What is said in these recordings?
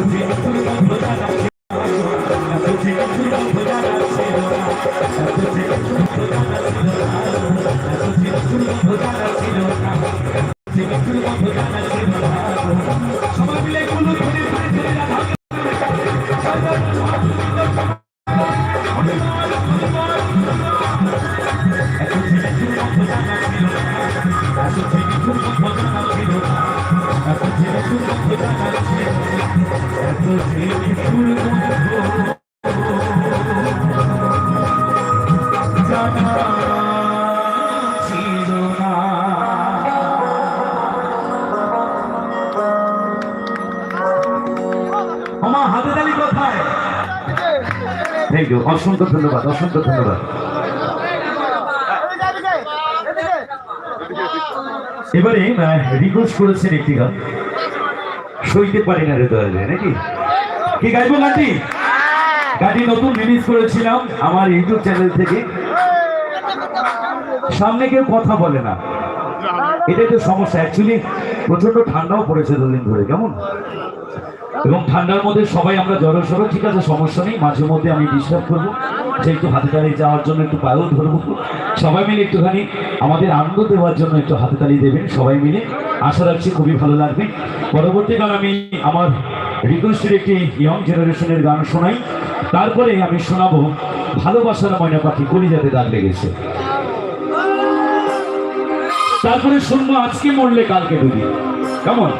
그게 আমার হাতে তালি কোথায়? থ্যাংক ইউ অসংখ্য ধন্যবাদ অসংখ্য ধন্যবাদ। এবারে রিকোয়েস্ট করেছেন একটি গান। সইতে পারি না রে দয়ালে, নাকি? কি গাইবো গানটি? গানটি নতুন রিলিজ করেছিলাম আমার ইউটিউব চ্যানেল থেকে। সামনে কেউ কথা বলে না। এটাই তো সমস্যা অ্যাকচুয়ালি প্রচণ্ড ঠান্ডাও পড়েছে দুদিন ধরে, কেমন? এবং ঠান্ডার মধ্যে সবাই আমরা জড়ো সরো ঠিক আছে, সমস্যা নেই, মাঝে মধ্যে আমি ডিস্টার্ব করব। যে একটু হাতে তালি যাওয়ার জন্য একটু পায়েও ধরবো। সবাই মিলে একটুখানি আমাদের আনন্দ দেওয়ার জন্য একটু হাতে তালি দেবেন, সবাই মিলে। আশা রাখছি খুবই ভালো লাগবে। পরবর্তীকাল আমি আমার রিকোয়েস্টের একটি ইয়ং জেনারেশনের গান শোনাই। তারপরে আমি শোনাবো, ভালোবাসার ময়না পাখি কলিজাতে দাগ লেগেছে। তারপরে শুনব আজকে মরলে কালকে ডুবি কেমন?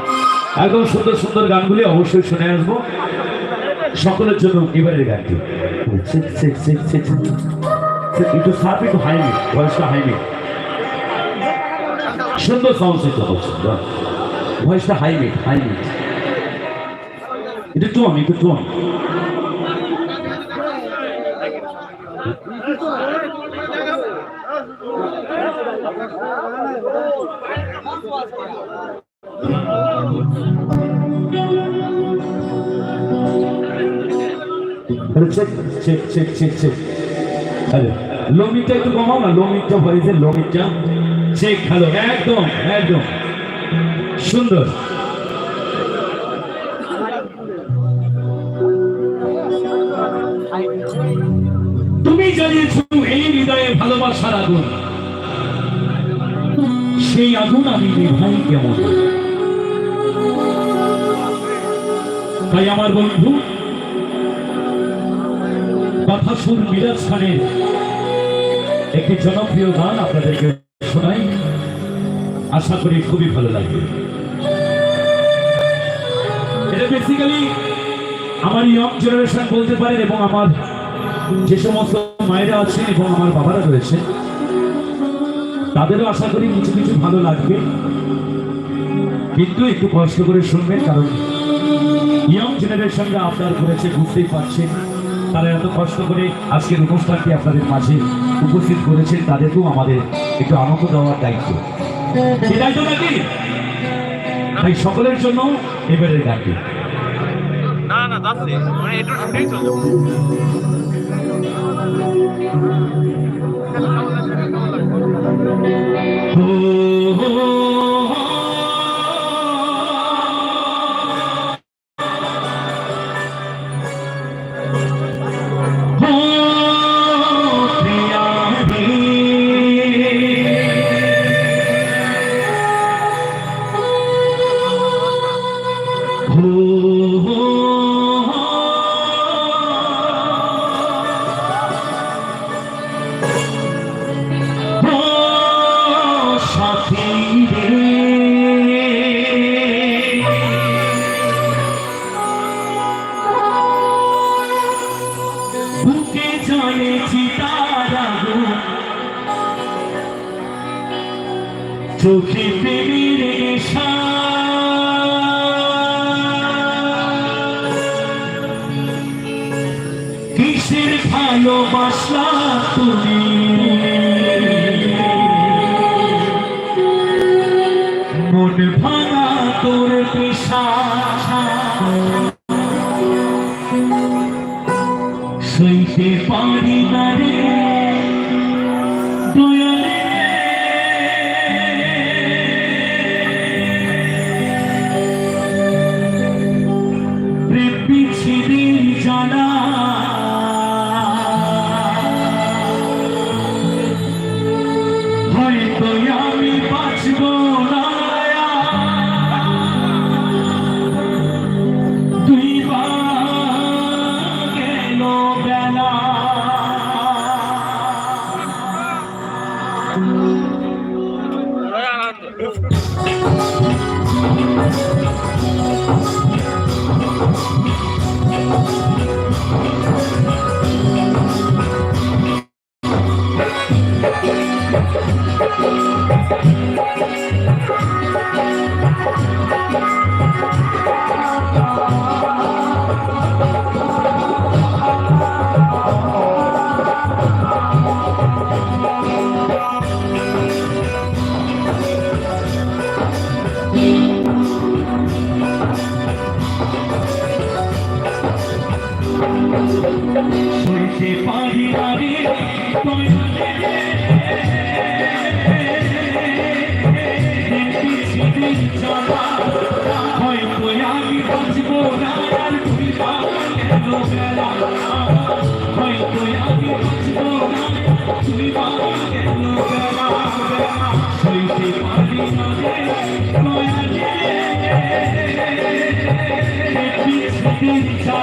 একদম সুন্দর সুন্দর গানগুলি অবশ্যই শুনে আসব। সকলের জন্য এবারের গানটি। একটু সাপ, একটু হাইমি ভয়েসটা হাইমি সুন্দর সাউন্ড সিস্টেম হচ্ছে ভয়েসটা হাইমি হাইমি একটু টোন একটু টোন চেক চেক লোমিটা একটু কমাও না, লোমিটা ভয়েসের লোমিটা। চেক হ্যালো একদম একদম। সুন্দর। তুমি জ্বালিয়েছো এই হৃদয়ে ভালোবাসার আগুন। সেই আগুন আমি নিভাই কেমন? তাই আমার বন্ধু। কথা সুর মিরাজ খানের একটি জনপ্রিয় গান আপনাদেরকে শোনাই। আশা করি খুবই ভালো লাগবে। এটা বেসিক্যালি আমার ইয়ং জেনারেশন বলতে পারেন এবং আমার যে সমস্ত মায়েরা আছেন এবং আমার বাবারা রয়েছে তাদেরও আশা করি কিছু কিছু ভালো লাগবে। কিন্তু একটু কষ্ট করে শুনবেন, কারণ ইয়ং জেনারেশনরা আপনার করেছে বুঝতেই পারছেন তারা এত কষ্ট করে আজকের অনুষ্ঠানটি আপনাদের মাঝে উপস্থিত করেছেন তাদেরকেও আমাদের একটু আনন্দ দেওয়ার দায়িত্ব। নাকি? তাই সকলের জন্য এবারের গানটি। না না যাচ্ছে মানে একটু চোখে Benedica.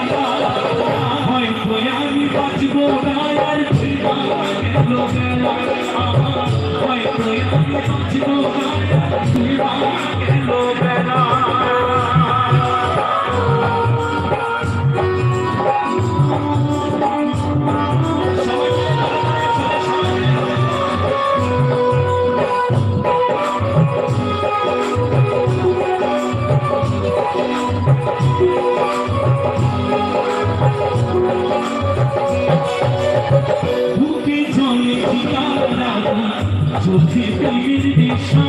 চোখে প্রেমের দিশা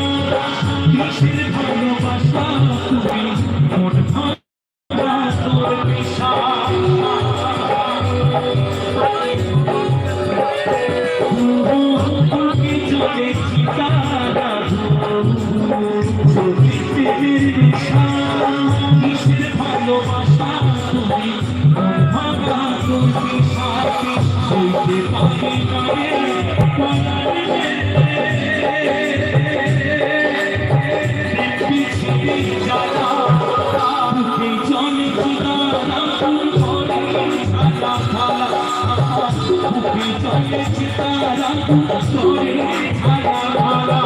চলে সীতারা সরে ছায়া মালা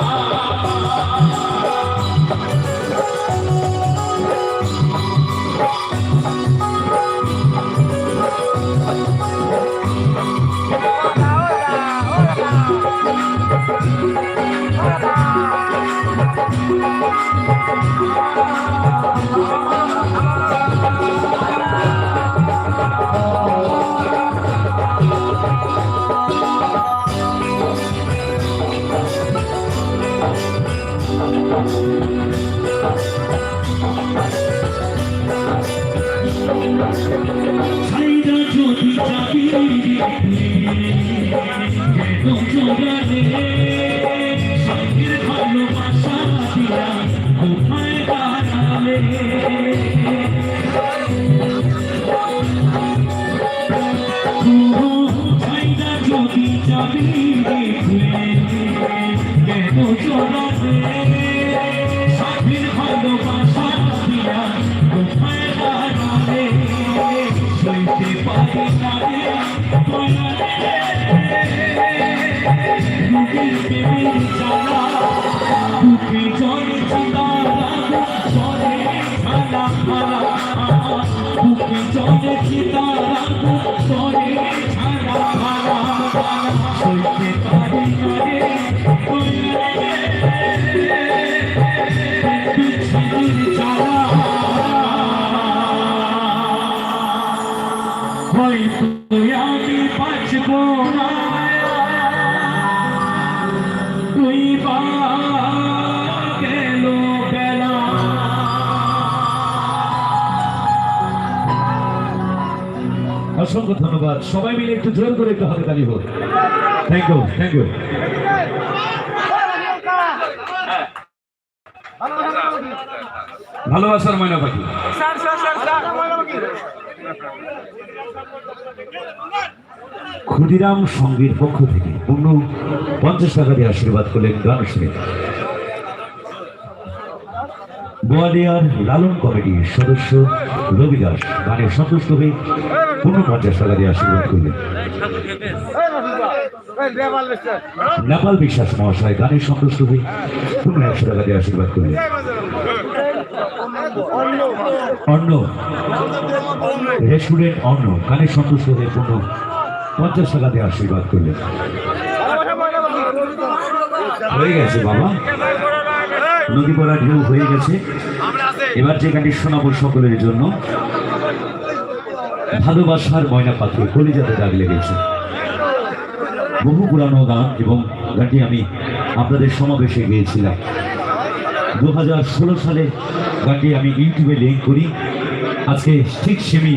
Thank you. Don't you let me baby, baby. ধন্যবাদ সবাই মিলে একটু জোর করে একটু হাতে তালি হোক। থ্যাংক ইউ থ্যাংক ইউ ভালোবাসার ময়না পাখি। ক্ষুদিরাম সঙ্গীর পক্ষ থেকে পূর্ণ পঞ্চাশ টাকা দিয়ে আশীর্বাদ করলেন গান শুনে গোয়ালিয়ার লালন কমিটির সদস্য রবি দাস গানে সন্তুষ্ট হয়ে পূর্ণ পঞ্চাশ টাকা দিয়ে আশীর্বাদ করলেন নেপাল বিশ্বাস মহাশয়, গানে সন্তুষ্ট হয়ে পূর্ণ একশো টাকা দিয়ে আশীর্বাদ করলেন অন্য রেস্টুরেন্ট অন্য গানে সন্তুষ্ট হয়ে পূর্ণ পঞ্চাশ টাকা দিয়ে আশীর্বাদ করলেন হয়ে গেছে বাবা। নদী পড়া ঢেউ হয়ে গেছে। এবার যে গানটি শোনাবো সকলের জন্য। ভালোবাসার ময়না পাখি কলিজাতে দাগ লেগেছে। বহু পুরানো গান এবং গানটি আমি আপনাদের সমাবেশে গিয়েছিলাম। দু হাজার ষোলো সালে গানটি আমি ইউটিউবে লিঙ্ক করি। আজকে ঠিক সেমি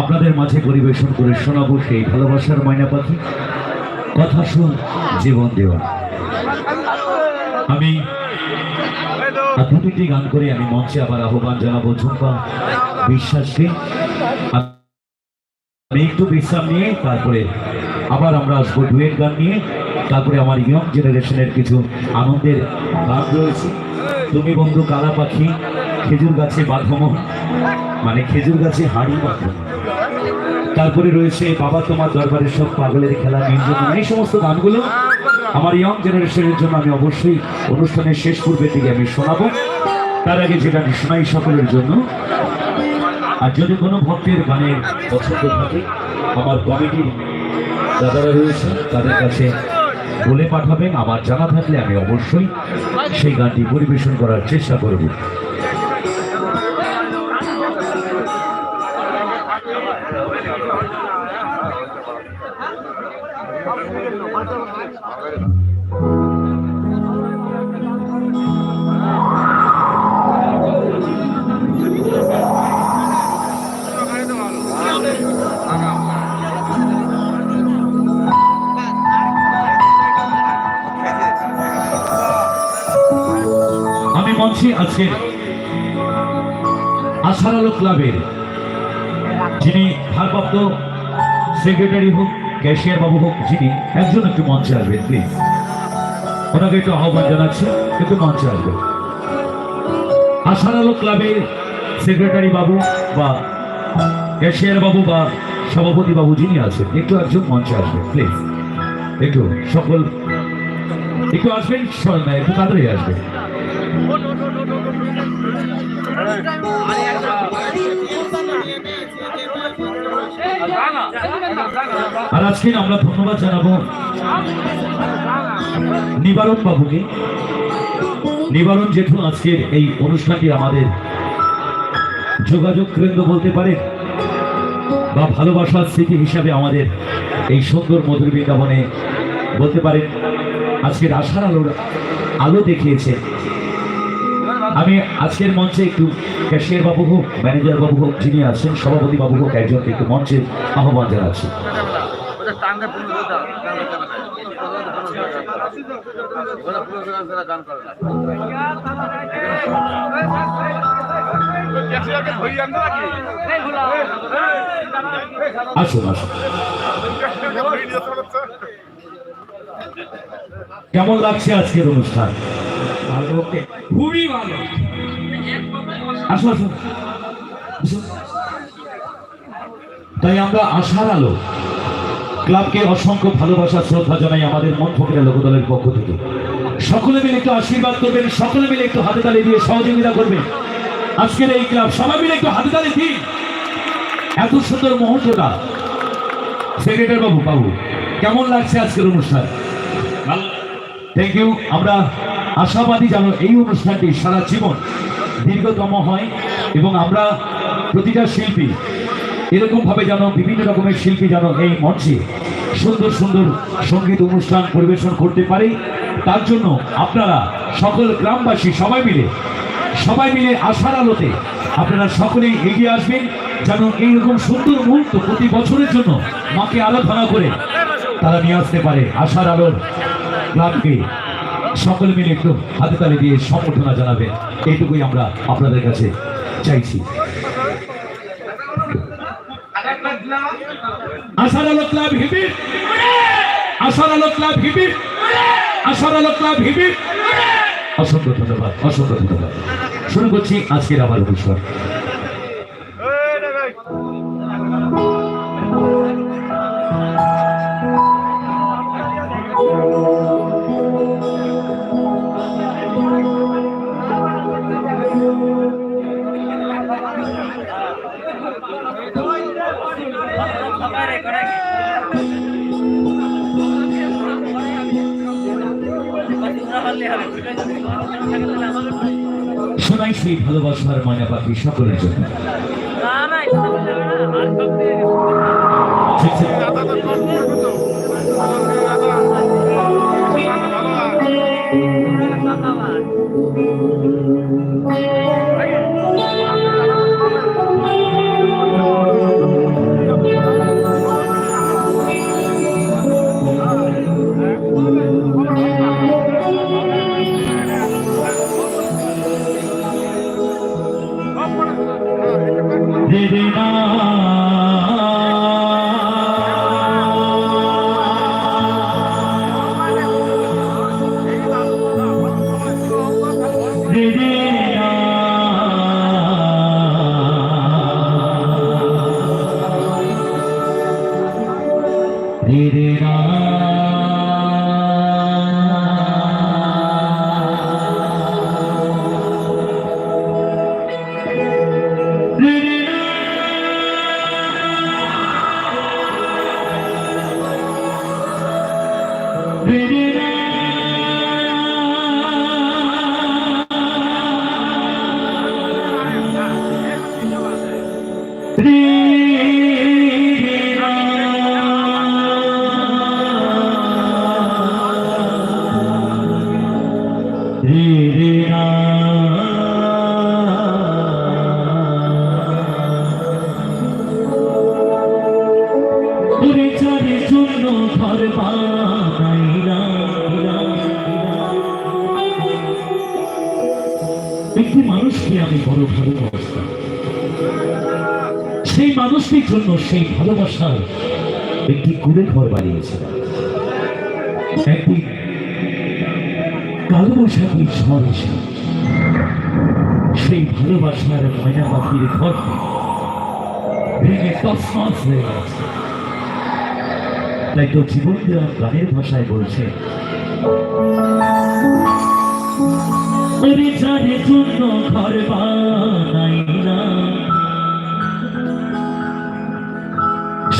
আপনাদের মাঝে পরিবেশন করে শোনাবো সেই ভালোবাসার ময়না পাখি কথা শুন, জীবন দেওয়া। আমি প্রতিটি গান করে আমি মঞ্চে আবার আহ্বান জানাব ঝুম্পা বিশ্বাসকে আমি একটু বিশ্রাম নিয়ে, তারপরে আবার আমরা আসব ডুয়েট গান নিয়ে। তারপরে আমার ইয়ং জেনারেশনের কিছু আনন্দের গান রয়েছে। তুমি বন্ধু কালা পাখি, খেজুর গাছে বাঁধমো মানে খেজুর গাছে হাড়ি বাঁধমো তারপরে রয়েছে বাবা তোমার দরবারের সব পাগলের খেলা এই সমস্ত গানগুলো আমার ইয়ং জেনারেশনের জন্য আমি অবশ্যই অনুষ্ঠানের শেষ পূর্বের দিকে আমি শোনাবো। তার আগে যেটা আমি শোনাই সকলের জন্য, আর যদি কোনো ভক্তের গানের পছন্দ থাকে, আমার কমিটির দাদারা রয়েছে, তাদের কাছে বলে পাঠাবেন। আমার জানা থাকলে আমি অবশ্যই সেই গানটি পরিবেশন করার চেষ্টা করব। মঞ্চে আজকে আশার আলো ক্লাবের যিনি ভারপ্রাপ্ত সেক্রেটারি হোক, ক্যাশিয়ার বাবু হোক, যিনি, একজন একটু মঞ্চে আসবেন প্লিজ ওনাকে একটু আহ্বান জানাচ্ছি, একটু মঞ্চে আসবেন। আশার আলো ক্লাবের সেক্রেটারি বাবু বা ক্যাশিয়ার বাবু বা সভাপতি বাবু যিনি আছেন, একটু একজন মঞ্চে আসবেন প্লিজ একটু সকল, একটু আসবেন একটু তাড়াতাড়ি আসবেন। আর আজকে আমরা ধন্যবাদ জানাব নিবারণ বাবুকে। নিবারণ জেঠু, আজকের এই অনুষ্ঠানটি আমাদের যোগাযোগ কেন্দ্র বলতে পারে বা ভালোবাসার স্মৃতি হিসাবে আমাদের এই সুন্দর মধুর বৃন্দাবনে বলতে পারেন। আজকের আশার আলোর আলো দেখিয়েছে। আমি আজকের মঞ্চে একটু ক্যাশিয়ার বাবু হোক ম্যানেজার বাবু হোক যিনি আছেন সভাপতি বাবু হোক একজনকে একটু মঞ্চে আহ্বান জানাচ্ছি। আসুন। আসুন ধরি নিয়ে যেতে হচ্ছে কেমন লাগছে আজকের অনুষ্ঠান? খুবই ভালো। আসুন আসুন। তাই আমরা আশার আলো, ক্লাবকে অসংখ্য ভালোবাসা, শ্রদ্ধা জানাই আমাদের মন ফকিরা লোকদলের পক্ষ থেকে। সকলে মিলে একটু আশীর্বাদ করবেন, সকলে মিলে একটু হাতে তালি দিয়ে সহযোগিতা করবেন। আজকের এই ক্লাব, সবাই মিলে একটু হাতে তালি দিন। এত সুন্দর মুহূর্তটা। সেক্রেটারি বাবু বাবু, কেমন লাগছে আজকের অনুষ্ঠান? থ্যাংক ইউ আমরা আশাবাদী যেন এই অনুষ্ঠানটি সারা জীবন দীর্ঘতম হয় এবং আমরা প্রতিটা শিল্পী এরকমভাবে যেন বিভিন্ন রকমের শিল্পী যেন এই মঞ্চে সুন্দর সুন্দর সংগীত অনুষ্ঠান পরিবেশন করতে পারে। তার জন্য আপনারা সকল গ্রামবাসী সবাই মিলে সবাই মিলে আশার আলোতে আপনারা সকলেই এগিয়ে আসবেন যেন এইরকম সুন্দর মুহূর্ত প্রতি বছরের জন্য মাকে আরাধনা করে তারা নিয়ে আসতে পারে। আশার আলোর ক্লাবকে সকলে মিলে একটু হাতে তালি দিয়ে সম্বর্ধনা জানাবে। এইটুকুই আমরা আপনাদের কাছে চাইছি। আশার আলো ক্লাব হিবির আশার আলো ক্লাব হিবির আশার আলো ক্লাব হিবির অসংখ্য ধন্যবাদ অসংখ্য ধন্যবাদ। শুরু করছি আজকের আমার অনুষ্ঠান। শোনাই সেই ভালোবাসার ময়না পাখি সকলের জন্য। ঠিক রে জন্য সেই ভালোবাসার একটি কুড়ে ঘর বানিয়েছিলাম একটি কালো ঝড় এসে সেই ভালোবাসার ময়না পাখির ঘর ভেঙে তসমাস হয়ে গেছে। তাই তো জীবন দেওয়া গানের ভাষায় বলছে জন্য ঘর বানাইলাম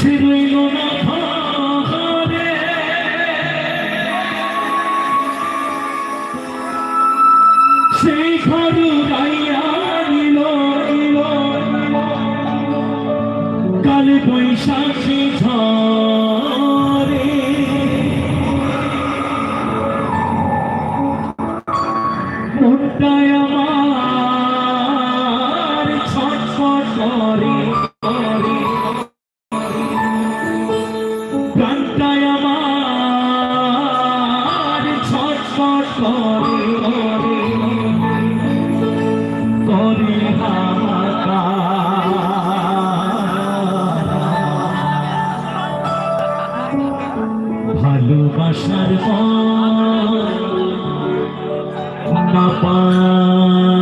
সেই ঘর গাইয়া নিল কাল বৈশাখী ঝরে পাখি